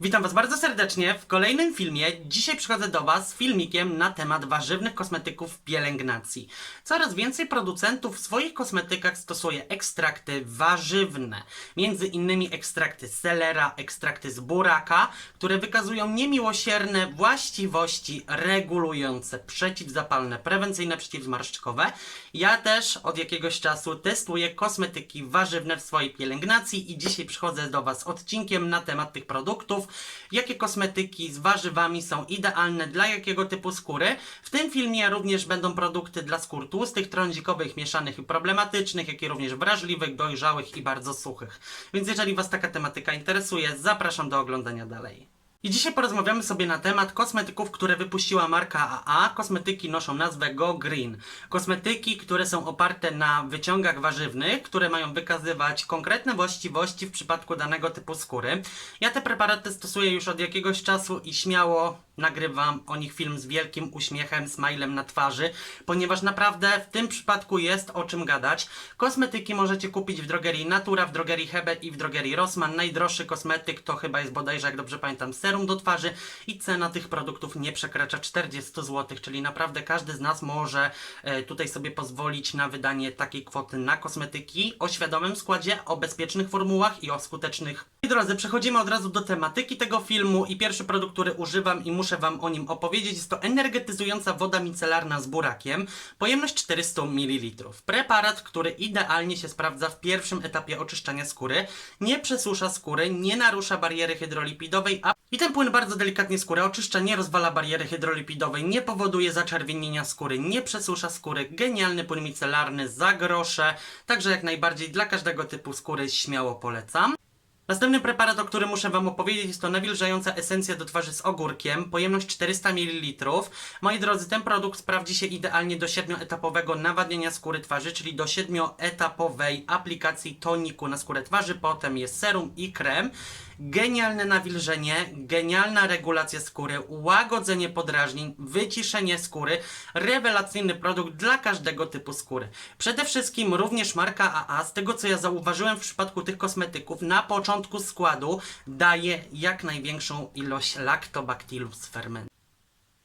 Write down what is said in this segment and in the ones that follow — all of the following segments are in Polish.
Witam Was bardzo serdecznie w kolejnym filmie. Dzisiaj przychodzę do Was z filmikiem na temat warzywnych kosmetyków pielęgnacji. Coraz więcej producentów w swoich kosmetykach stosuje ekstrakty warzywne. Między innymi ekstrakty selera, ekstrakty z buraka, które wykazują niemiłosierne właściwości regulujące, przeciwzapalne, prewencyjne, przeciwzmarszczkowe. Ja też od jakiegoś czasu testuję kosmetyki warzywne w swojej pielęgnacji i dzisiaj przychodzę do Was z odcinkiem na temat tych produktów, jakie kosmetyki z warzywami są idealne dla jakiego typu skóry. W tym filmie również będą produkty dla skór tłustych, trądzikowych, mieszanych i problematycznych, jak i również wrażliwych, dojrzałych i bardzo suchych. Więc jeżeli Was taka tematyka interesuje, zapraszam do oglądania dalej. I dzisiaj porozmawiamy sobie na temat kosmetyków, które wypuściła marka AA. Kosmetyki noszą nazwę Go Green. Kosmetyki, które są oparte na wyciągach warzywnych, które mają wykazywać konkretne właściwości w przypadku danego typu skóry. Ja te preparaty stosuję już od jakiegoś czasu i śmiało nagrywam o nich film z wielkim uśmiechem, smilem na twarzy, ponieważ naprawdę w tym przypadku jest o czym gadać. Kosmetyki możecie kupić w drogerii Natura, w drogerii Hebet i w drogerii Rossmann. Najdroższy kosmetyk to chyba jest bodajże, jak dobrze pamiętam, serum do twarzy i cena tych produktów nie przekracza 40 zł, czyli naprawdę każdy z nas może e, tutaj sobie pozwolić na wydanie takiej kwoty na kosmetyki o świadomym składzie, o bezpiecznych formułach i o skutecznych. Drodzy, przechodzimy od razu do tematyki tego filmu i pierwszy produkt, który używam i muszę Wam o nim opowiedzieć, jest to energetyzująca woda micelarna z burakiem, pojemność 400 ml. Preparat, który idealnie się sprawdza w pierwszym etapie oczyszczania skóry, nie przesusza skóry, nie narusza bariery hydrolipidowej, a i ten płyn bardzo delikatnie skórę oczyszcza, nie rozwala bariery hydrolipidowej, nie powoduje zaczerwienienia skóry, nie przesusza skóry. Genialny płyn micelarny za grosze, także jak najbardziej dla każdego typu skóry śmiało polecam. Następny preparat, o którym muszę Wam opowiedzieć, jest to nawilżająca esencja do twarzy z ogórkiem, pojemność 400 ml. Moi drodzy, ten produkt sprawdzi się idealnie do 7-etapowego nawadniania skóry twarzy, czyli do 7-etapowej aplikacji toniku na skórę twarzy, potem jest serum i krem. Genialne nawilżenie, genialna regulacja skóry, łagodzenie podrażnień, wyciszenie skóry, rewelacyjny produkt dla każdego typu skóry. Przede wszystkim również marka AA, z tego co ja zauważyłem w przypadku tych kosmetyków, na początku składu daje jak największą ilość lactobacillus ferment.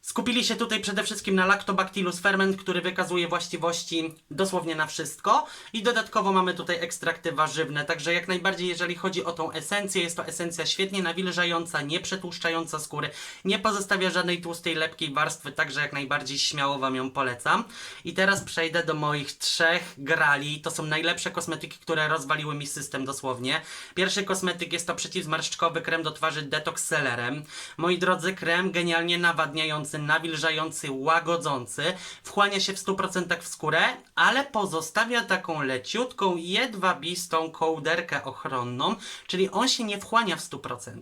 Skupili się tutaj przede wszystkim na Lactobacillus ferment, który wykazuje właściwości dosłownie na wszystko i dodatkowo mamy tutaj ekstrakty warzywne, także jak najbardziej jeżeli chodzi o tą esencję, jest to esencja świetnie nawilżająca, nie przetłuszczająca skóry, nie pozostawia żadnej tłustej, lepkiej warstwy, także jak najbardziej śmiało Wam ją polecam. I teraz przejdę do moich trzech grali, to są najlepsze kosmetyki, które rozwaliły mi system dosłownie. Pierwszy kosmetyk jest to przeciwzmarszczkowy krem do twarzy Detox Celerem. Moi drodzy, krem genialnie nawadniający, nawilżający, łagodzący, wchłania się w 100% w skórę, ale pozostawia taką leciutką, jedwabistą kołderkę ochronną, czyli on się nie wchłania w 100%.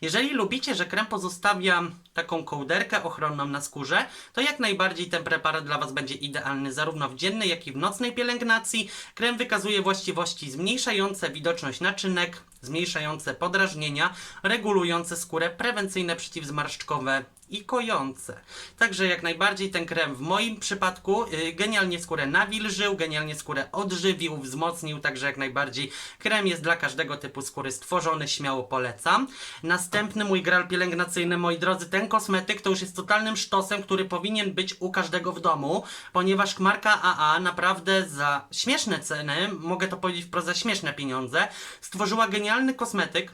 Jeżeli lubicie, że krem pozostawia taką kołderkę ochronną na skórze, to jak najbardziej ten preparat dla Was będzie idealny zarówno w dziennej, jak i w nocnej pielęgnacji. Krem wykazuje właściwości zmniejszające widoczność naczynek, zmniejszające podrażnienia, regulujące skórę, prewencyjne, przeciwzmarszczkowe i kojące. Także jak najbardziej ten krem w moim przypadku yy, genialnie skórę nawilżył, genialnie skórę odżywił, wzmocnił, także jak najbardziej krem jest dla każdego typu skóry stworzony, śmiało polecam. Następny mój gral pielęgnacyjny, moi drodzy, ten kosmetyk to już jest totalnym sztosem, który powinien być u każdego w domu, ponieważ marka AA naprawdę za śmieszne ceny, mogę to powiedzieć wprost za śmieszne pieniądze, stworzyła genialny kosmetyk,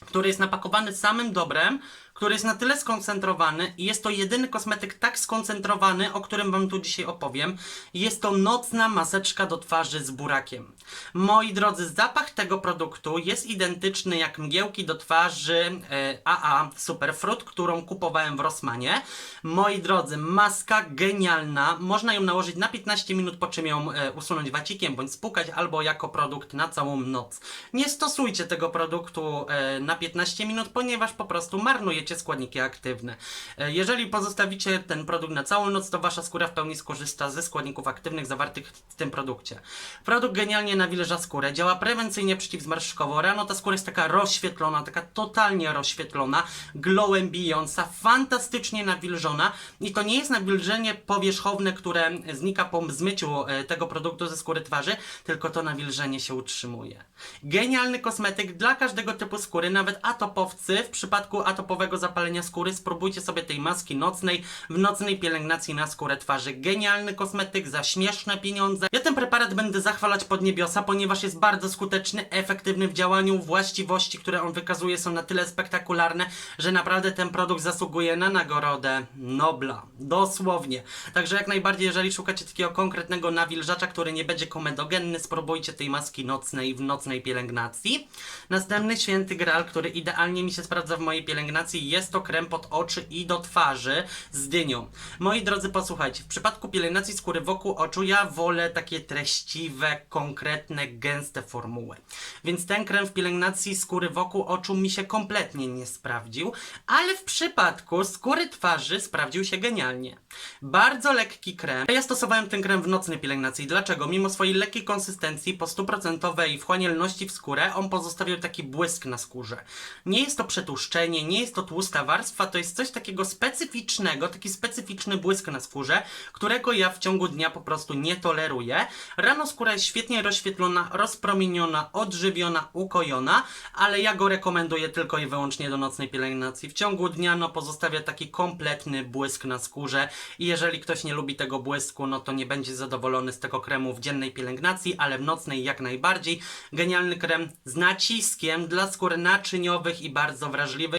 który jest napakowany samym dobrem, który jest na tyle skoncentrowany i jest to jedyny kosmetyk tak skoncentrowany, o którym Wam tu dzisiaj opowiem. Jest to nocna maseczka do twarzy z burakiem. Moi drodzy, zapach tego produktu jest identyczny jak mgiełki do twarzy e, AA Superfruit, którą kupowałem w Rossmanie. Moi drodzy, maska genialna. Można ją nałożyć na 15 minut, po czym ją e, usunąć wacikiem bądź spłukać, albo jako produkt na całą noc. Nie stosujcie tego produktu e, na 15 minut, ponieważ po prostu marnujecie składniki aktywne. E, Jeżeli pozostawicie ten produkt na całą noc, to wasza skóra w pełni skorzysta ze składników aktywnych zawartych w tym produkcie. Produkt genialnie nawilża skórę, działa prewencyjnie przeciwzmarszczkowo. Rano ta skóra jest taka rozświetlona, taka totalnie rozświetlona, glowębijąca, fantastycznie nawilżona i to nie jest nawilżenie powierzchowne, które znika po zmyciu e, tego produktu ze skóry twarzy, tylko to nawilżenie się utrzymuje. Genialny kosmetyk dla każdego typu skóry, nawet atopowcy. W przypadku atopowego zapalenia skóry spróbujcie sobie tej maski nocnej w nocnej pielęgnacji na skórę twarzy. Genialny kosmetyk za śmieszne pieniądze. Ja ten preparat będę zachwalać pod niebiosa, ponieważ jest bardzo skuteczny, efektywny w działaniu. Właściwości, które on wykazuje są na tyle spektakularne, że naprawdę ten produkt zasługuje na nagrodę Nobla. Dosłownie. Także jak najbardziej, jeżeli szukacie takiego konkretnego nawilżacza, który nie będzie komedogenny, spróbujcie tej maski nocnej w nocnej pielęgnacji. Następny święty graal, który idealnie mi się sprawdza w mojej pielęgnacji, jest to krem pod oczy i do twarzy z dynią. Moi drodzy, posłuchajcie, w przypadku pielęgnacji skóry wokół oczu ja wolę takie treściwe, konkretne, gęste formuły. Więc ten krem w pielęgnacji skóry wokół oczu mi się kompletnie nie sprawdził, ale w przypadku skóry twarzy sprawdził się genialnie. Bardzo lekki krem. Ja stosowałem ten krem w nocnej pielęgnacji. Dlaczego? Mimo swojej lekkiej konsystencji, po 100% wchłanialności w skórę, on pozostawiał taki błysk na skórze. Nie jest to przetłuszczenie, nie jest to tłusta warstwa, to jest coś takiego specyficznego, taki specyficzny błysk na skórze, którego ja w ciągu dnia po prostu nie toleruję. Rano skóra jest świetnie rozświetlona, rozpromieniona, odżywiona, ukojona, ale ja go rekomenduję tylko i wyłącznie do nocnej pielęgnacji. W ciągu dnia no pozostawia taki kompletny błysk na skórze i jeżeli ktoś nie lubi tego błysku, no to nie będzie zadowolony z tego kremu w dziennej pielęgnacji, ale w nocnej jak najbardziej. Genialny krem z naciskiem dla skór naczyniowych i bardzo wrażliwych.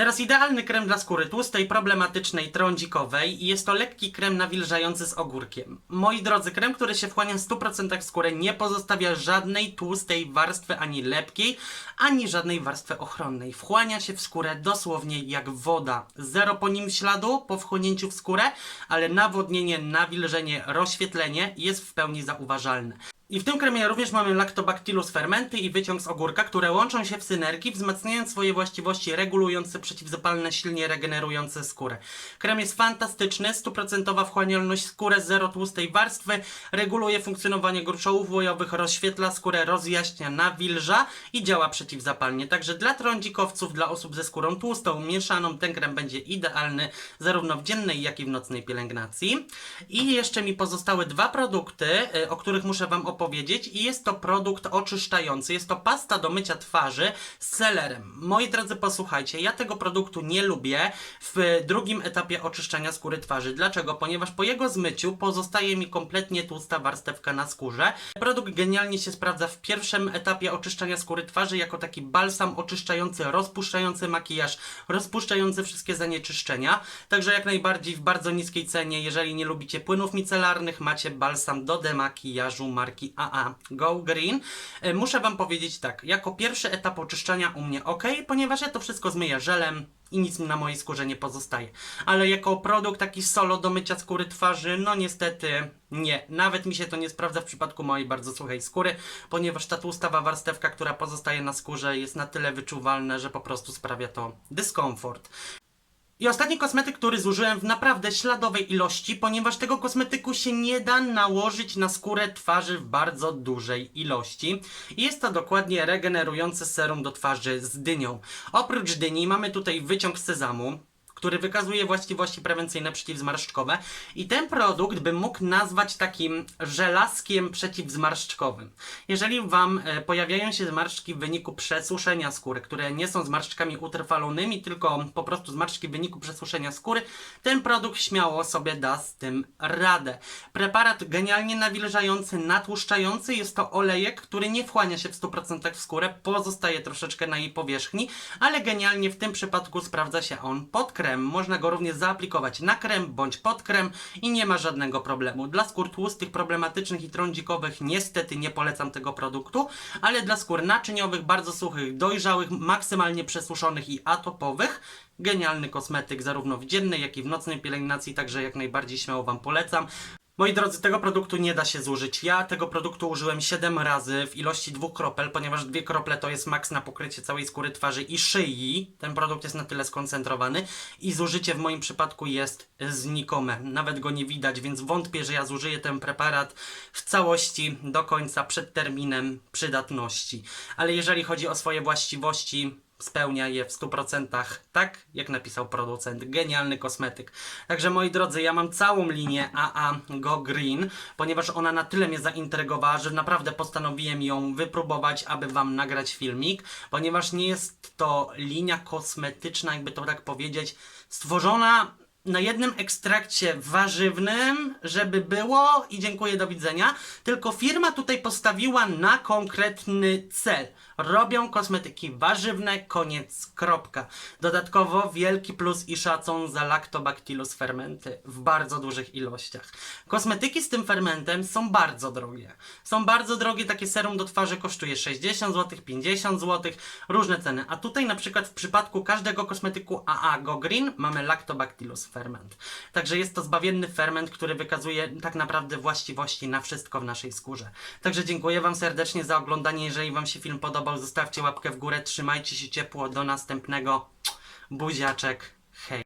Teraz idealny krem dla skóry tłustej, problematycznej, trądzikowej i jest to lekki krem nawilżający z ogórkiem. Moi drodzy, krem, który się wchłania w 100% w skórę nie pozostawia żadnej tłustej warstwy ani lepkiej, ani żadnej warstwy ochronnej. Wchłania się w skórę dosłownie jak woda. Zero po nim śladu po wchłonięciu w skórę, ale nawodnienie, nawilżenie, rozświetlenie jest w pełni zauważalne. I w tym kremie również mamy lactobacillus fermenty i wyciąg z ogórka, które łączą się w synergii, wzmacniając swoje właściwości regulujące, przeciwzapalne, silnie regenerujące skórę. Krem jest fantastyczny, stuprocentowa wchłanialność skóry, zero tłustej warstwy, reguluje funkcjonowanie gruczołów łojowych, rozświetla skórę, rozjaśnia, nawilża i działa przeciwzapalnie. Także dla trądzikowców, dla osób ze skórą tłustą, mieszaną, ten krem będzie idealny zarówno w dziennej, jak i w nocnej pielęgnacji. I jeszcze mi pozostały dwa produkty, y, o których muszę Wam opowiedzieć i jest to produkt oczyszczający. Jest to pasta do mycia twarzy z selerem. Moi drodzy, posłuchajcie, ja tego produktu nie lubię w drugim etapie oczyszczania skóry twarzy. Dlaczego? Ponieważ po jego zmyciu pozostaje mi kompletnie tłusta warstewka na skórze. Produkt genialnie się sprawdza w pierwszym etapie oczyszczania skóry twarzy jako taki balsam oczyszczający, rozpuszczający makijaż, rozpuszczający wszystkie zanieczyszczenia. Także jak najbardziej w bardzo niskiej cenie, jeżeli nie lubicie płynów micelarnych, macie balsam do demakijażu marki AA Go Green. E, Muszę Wam powiedzieć tak, jako pierwszy etap oczyszczania u mnie ok, ponieważ ja to wszystko zmyję żelem i nic na mojej skórze nie pozostaje. Ale jako produkt taki solo do mycia skóry twarzy, no niestety nie. Nawet mi się to nie sprawdza w przypadku mojej bardzo suchej skóry, ponieważ ta tłustawa warstewka, która pozostaje na skórze jest na tyle wyczuwalna, że po prostu sprawia to dyskomfort. I ostatni kosmetyk, który zużyłem w naprawdę śladowej ilości, ponieważ tego kosmetyku się nie da nałożyć na skórę twarzy w bardzo dużej ilości. I jest to dokładnie regenerujące serum do twarzy z dynią. Oprócz dyni mamy tutaj wyciąg sezamu, który wykazuje właściwości prewencyjne przeciwzmarszczkowe i ten produkt bym mógł nazwać takim żelazkiem przeciwzmarszczkowym. Jeżeli Wam e, pojawiają się zmarszczki w wyniku przesuszenia skóry, które nie są zmarszczkami utrwalonymi, tylko po prostu zmarszczki w wyniku przesuszenia skóry, ten produkt śmiało sobie da z tym radę. Preparat genialnie nawilżający, natłuszczający, jest to olejek, który nie wchłania się w 100% w skórę, pozostaje troszeczkę na jej powierzchni, ale genialnie w tym przypadku sprawdza się on pod krem. Można go również zaaplikować na krem bądź pod krem i nie ma żadnego problemu. Dla skór tłustych, problematycznych i trądzikowych niestety nie polecam tego produktu, ale dla skór naczyniowych, bardzo suchych, dojrzałych, maksymalnie przesuszonych i atopowych genialny kosmetyk zarówno w dziennej, jak i w nocnej pielęgnacji, także jak najbardziej śmiało Wam polecam. Moi drodzy, tego produktu nie da się zużyć. Ja tego produktu użyłem 7 razy w ilości dwóch kropel, ponieważ dwie krople to jest maks na pokrycie całej skóry twarzy i szyi. Ten produkt jest na tyle skoncentrowany i zużycie w moim przypadku jest znikome. Nawet go nie widać, więc wątpię, że ja zużyję ten preparat w całości do końca przed terminem przydatności. Ale jeżeli chodzi o swoje właściwości, spełnia je w 100%, tak jak napisał producent. Genialny kosmetyk. Także moi drodzy, ja mam całą linię AA Go Green, ponieważ ona na tyle mnie zaintrygowała, że naprawdę postanowiłem ją wypróbować, aby wam nagrać filmik, ponieważ nie jest to linia kosmetyczna, jakby to tak powiedzieć, stworzona na jednym ekstrakcie warzywnym, żeby było i dziękuję, do widzenia. Tylko firma tutaj postawiła na konkretny cel. Robią kosmetyki warzywne, koniec, kropka. Dodatkowo wielki plus i szacun za Lactobacillus fermenty w bardzo dużych ilościach. Kosmetyki z tym fermentem są bardzo drogie. Są bardzo drogie, takie serum do twarzy kosztuje 60 zł, 50 zł, różne ceny. A tutaj na przykład w przypadku każdego kosmetyku AA Go Green mamy Lactobacillus ferment. Także jest to zbawienny ferment, który wykazuje tak naprawdę właściwości na wszystko w naszej skórze. Także dziękuję Wam serdecznie za oglądanie. Jeżeli Wam się film podobał, zostawcie łapkę w górę, trzymajcie się ciepło. Do następnego. Buziaczek.